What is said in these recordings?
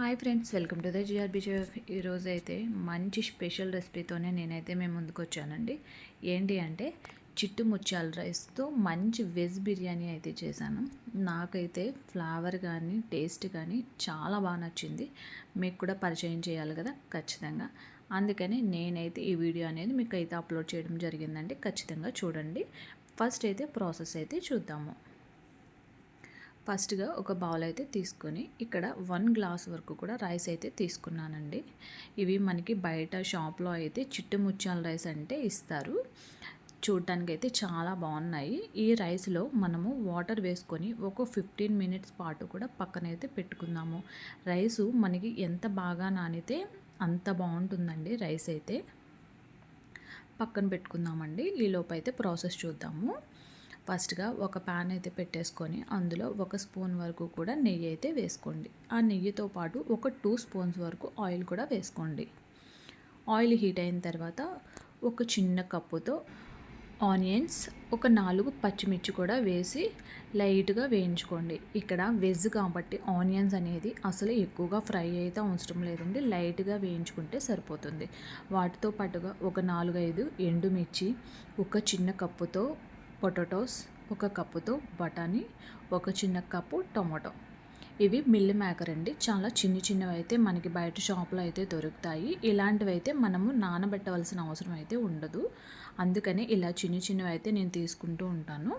Hi friends welcome to the GRB ఈరోజు అయితే మంచి స్పెషల్ రెసిపీతోనే నేనైతే మేము ముందుకు వచ్చానండి ఏంటి అంటే చిట్టు ముత్యాల రైస్తో మంచి వెజ్ బిర్యానీ అయితే చేశాను. నాకైతే ఫ్లేవర్ కానీ టేస్ట్ కానీ చాలా బాగా నచ్చింది. మీకు కూడా పరిచయం చేయాలి కదా ఖచ్చితంగా. అందుకని నేనైతే ఈ వీడియో అనేది మీకు అయితే అప్లోడ్ చేయడం జరిగిందండి. ఖచ్చితంగా చూడండి. ఫస్ట్ అయితే ప్రాసెస్ అయితే చూద్దాము. ఫస్ట్గా ఒక బౌల్ అయితే తీసుకొని ఇక్కడ వన్ గ్లాస్ వరకు కూడా రైస్ అయితే తీసుకున్నానండి. ఇవి మనకి బయట షాప్లో అయితే చిట్టుముచ్చాల రైస్ అంటే ఇస్తారు. చూడటానికి అయితే చాలా బాగున్నాయి ఈ రైస్లో మనము వాటర్ వేసుకొని ఒక ఫిఫ్టీన్ మినిట్స్ పాటు కూడా పక్కనైతే పెట్టుకుందాము. రైసు మనకి ఎంత బాగా నానితే అంత బాగుంటుందండి రైస్ అయితే. పక్కన పెట్టుకుందామండి. ఈ అయితే ప్రాసెస్ చూద్దాము. ఫస్ట్గా ఒక ప్యాన్ అయితే పెట్టేసుకొని అందులో ఒక స్పూన్ వరకు కూడా నెయ్యి అయితే వేసుకోండి. ఆ నెయ్యితో పాటు ఒక టూ స్పూన్స్ వరకు ఆయిల్ కూడా వేసుకోండి. ఆయిల్ హీట్ అయిన తర్వాత ఒక చిన్న కప్పుతో ఆనియన్స్ ఒక నాలుగు పచ్చిమిర్చి కూడా వేసి లైట్గా వేయించుకోండి. ఇక్కడ వెజ్ కాబట్టి ఆనియన్స్ అనేది అసలు ఎక్కువగా ఫ్రై అయితే అవసరం లేదండి. లైట్గా వేయించుకుంటే సరిపోతుంది. వాటితో పాటుగా ఒక నాలుగైదు ఎండుమిర్చి ఒక చిన్న కప్పుతో పొటాటోస్ ఒక కప్పుతో బఠానీ ఒక చిన్న కప్పు టొమాటో. ఇవి మిల్లి మేకర్ అండి. చాలా చిన్న చిన్నవి అయితే మనకి బయట షాప్లో అయితే దొరుకుతాయి. ఇలాంటివి అయితే మనము నానబెట్టవలసిన అవసరం అయితే ఉండదు. అందుకని ఇలా చిన్న చిన్నవి అయితే నేను తీసుకుంటూ ఉంటాను.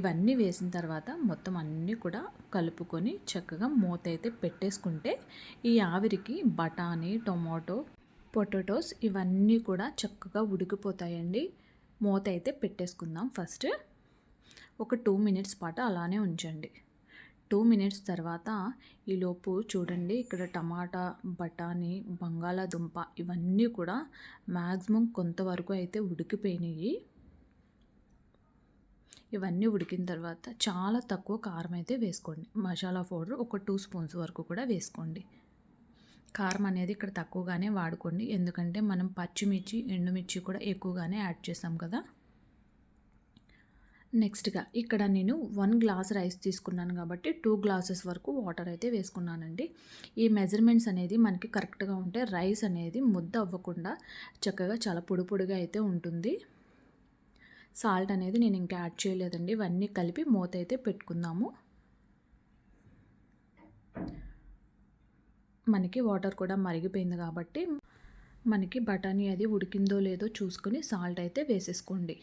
ఇవన్నీ వేసిన తర్వాత మొత్తం అన్నీ కూడా కలుపుకొని చక్కగా మూత అయితే పెట్టేసుకుంటే ఈ ఆవిరికి బఠానీ టొమాటో పొటాటోస్ ఇవన్నీ కూడా చక్కగా ఉడికిపోతాయండి. మూత అయితే పెట్టేసుకుందాం ఫస్ట్. ఒక టూ మినిట్స్ పాటు అలానే ఉంచండి. టూ మినిట్స్ తర్వాత ఈలోపు చూడండి ఇక్కడ టమాటా బఠానీ బంగాళాదుంప ఇవన్నీ కూడా మ్యాక్సిమం కొంతవరకు అయితే ఉడికిపోయినాయి. ఇవన్నీ ఉడికిన తర్వాత చాలా తక్కువ కారం అయితే వేసుకోండి. మసాలా పౌడర్ ఒక టూ స్పూన్స్ వరకు కూడా వేసుకోండి. కారం అనేది ఇక్కడ తక్కువగానే వాడుకోండి. ఎందుకంటే మనం పచ్చిమిర్చి ఎండుమిర్చి కూడా ఎక్కువగానే యాడ్ చేసాం కదా. నెక్స్ట్గా ఇక్కడ నేను వన్ గ్లాస్ రైస్ తీసుకున్నాను కాబట్టి టూ గ్లాసెస్ వరకు వాటర్ అయితే వేసుకున్నానండి. ఈ మెజర్మెంట్స్ అనేది మనకి కరెక్ట్గా ఉంటే రైస్ అనేది ముద్ద అవ్వకుండా చక్కగా చాలా పొడి పొడిగా అయితే ఉంటుంది. సాల్ట్ అనేది నేను ఇంకా యాడ్ చేయలేదండి. ఇవన్నీ కలిపి మూత అయితే పెట్టుకుందాము. మనకి వాటర్ కూడా మరిగిపోయింది కాబట్టి మనకి బఠానీ అది ఉడికిందో లేదో చూసుకుని సాల్ట్ అయితే వేసేసుకోండి.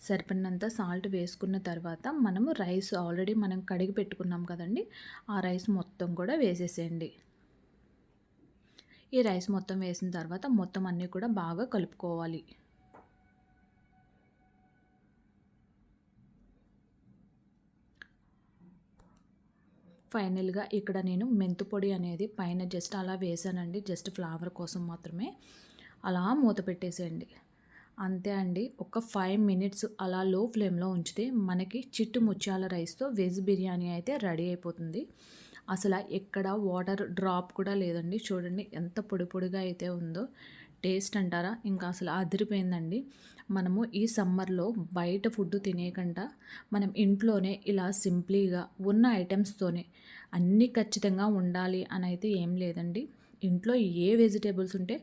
సరిపడినంత సాల్ట్ వేసుకున్న తర్వాత మనము రైస్ ఆల్రెడీ మనం కడిగి పెట్టుకున్నాం కదండి ఆ రైస్ మొత్తం కూడా వేసేసేయండి. ఈ రైస్ మొత్తం వేసిన తర్వాత మొత్తం అన్నీ కూడా బాగా కలుపుకోవాలి. ఫైనల్గా ఇక్కడ నేను మెంతు పొడి అనేది పైన జస్ట్ అలా వేసానండి జస్ట్ ఫ్లేవర్ కోసం మాత్రమే. అలా మూత పెట్టేసేయండి. అంతే అండి ఒక ఫైవ్ మినిట్స్ అలా లో ఫ్లేమ్లో ఉంచితే మనకి చిట్టు ముత్యాల రైస్తో వెజ్ బిర్యానీ అయితే రెడీ అయిపోతుంది. అసలు ఎక్కడ వాటర్ డ్రాప్ కూడా లేదండి. చూడండి ఎంత పొడి పొడిగా అయితే ఉందో. టేస్ట్ అంటారా? ఇంకా అసలు అదిరిపోయిందండి. మనము ఈ సమ్మర్లో బయట ఫుడ్ తినేయకుండా మనం ఇంట్లోనే ఇలా సింప్లీగా ఉన్న ఐటమ్స్తోనే అన్నీ ఖచ్చితంగా ఉండాలి అని అయితే ఏం లేదండి. ఇంట్లో ఏ వెజిటేబుల్స్ ఉంటే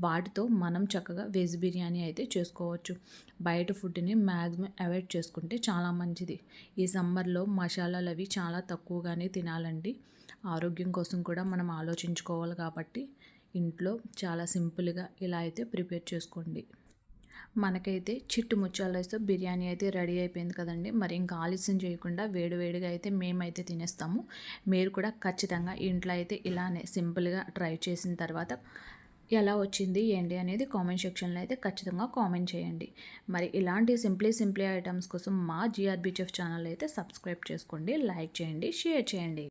వాటితో మనం చక్కగా వెజ్ బిర్యానీ అయితే చేసుకోవచ్చు. బయట ఫుడ్ని మ్యాక్సిమం అవాయిడ్ చేసుకుంటే చాలా మంచిది. ఈ సమ్మర్లో మసాలాలు అవి చాలా తక్కువగానే తినాలండి. ఆరోగ్యం కోసం కూడా మనం ఆలోచించుకోవాలి కాబట్టి ఇంట్లో చాలా సింపుల్గా ఇలా అయితే ప్రిపేర్ చేసుకోండి. మనకైతే చిట్టు ముచ్చాలు వేస్తే బిర్యానీ అయితే రెడీ అయిపోయింది కదండి. మరి ఇంకా ఆలస్యం చేయకుండా వేడివేడిగా అయితే మేమైతే తినేస్తాము. మీరు కూడా ఖచ్చితంగా ఇంట్లో అయితే ఇలానే సింపుల్గా ట్రై చేసిన తర్వాత ఎలా వచ్చింది ఏంటి అనేది కామెంట్ సెక్షన్లో అయితే ఖచ్చితంగా కామెంట్ చేయండి. మరి ఇలాంటి సింప్లీ సింప్లీ ఐటమ్స్ కోసం మా జిఆర్బీచెఫ్ ఛానల్ అయితే సబ్స్క్రైబ్ చేసుకోండి లైక్ చేయండి షేర్ చేయండి.